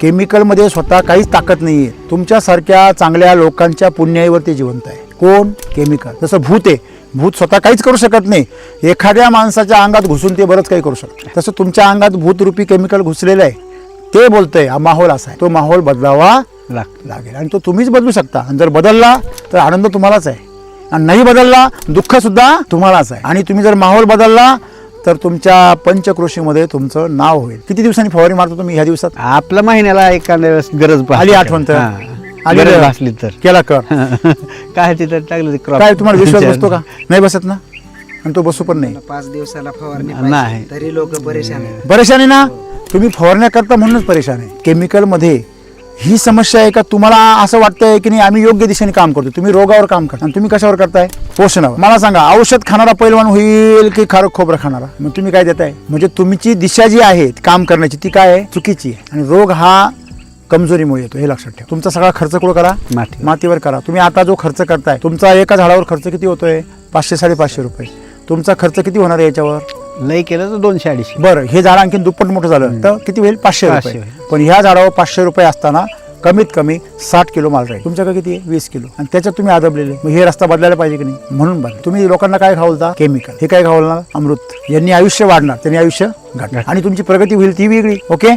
केमिकलमध्ये स्वतः काहीच ताकद नाहीये. तुमच्यासारख्या चांगल्या लोकांच्या पुण्याईवर ते जिवंत आहे. कोण? केमिकल. जसं भूत आहे. भूत स्वतः काहीच करू शकत नाही. एखाद्या माणसाच्या अंगात घुसून ते बरंच काही करू शकतं. तसं तुमच्या अंगात भूतरूपी केमिकल घुसलेलं आहे. ते बोलतंय हा माहोल असा आहे. तो माहोल बदलावा लाग लागेल. आणि तो तुम्हीच बदलू शकता. आणि जर बदलला तर आनंद तुम्हालाच आहे. आणि नाही बदलला दुःख सुद्धा तुम्हालाच आहे. आणि तुम्ही जर माहोल बदलला तर तुमच्या पंचकृषीमध्ये तुमचं नाव होईल. किती दिवसांनी फवारणी मारतो तुम्ही ह्या दिवसात? आपल्या महिन्याला एखाद्या वेळेस गरज भासली आली. आठवण तर? हा. आली गरज तर. भासली तर. केला कर. काय तिथं टाकलं ते crop. काय तुम्हाला विश्वास बसतो का? नाही बसत ना? आणि तो बसू पण नाही. पाच दिवसाला फवारणी नाही. तरी लोक परेशान आहेत. परेशानी ना? तुम्ही फवारण्या करता म्हणूनच परेशान आहे. केमिकलमध्ये ही समस्या आहे का? तुम्हाला असं वाटतंय की नाही आम्ही योग्य दिशेने काम करतो तुम्ही रोगावर काम करता आणि तुम्ही कशावर करताय? पोषणावर. मला सांगा औषध खाणारा पैलवान होईल की खारक खोबरं खाणारा? मग तुम्ही काय देताय? म्हणजे तुमची दिशा जी आहे काम करण्याची ती काय आहे? चुकीची आहे. आणि रोग हा कमजोरीमुळे येतो हे लक्षात ठेवा. तुमचा सगळा खर्च कुठं करा? माती मातीवर करा. तुम्ही आता जो खर्च करताय तुमचा एका झाडावर खर्च किती होतोय? पाचशे साडेपाचशे रुपये. तुमचा खर्च किती होणार आहे याच्यावर? लई केलं तर दोनशे अडीचशे. बरं हे झाड आणखी दुप्पट मोठं झालं. तर किती होईल? पाचशे रुपये. पण ह्या झाडावर पाचशे रुपये असताना कमीत कमी साठ किलो माल राहील. तुमच्याकडे किती आहे? वीस किलो. आणि त्याच्यात तुम्ही आदबलेले. मग हे रस्ता बदलायला पाहिजे की नाही? म्हणून बदल. तुम्ही लोकांना काय खावलता केमिकल. हे काय खावलणार अमृत. यांनी आयुष्य वाढणार. त्यांनी आयुष्य घटणार आणि तुमची प्रगती होईल ती वेगळी. ओके?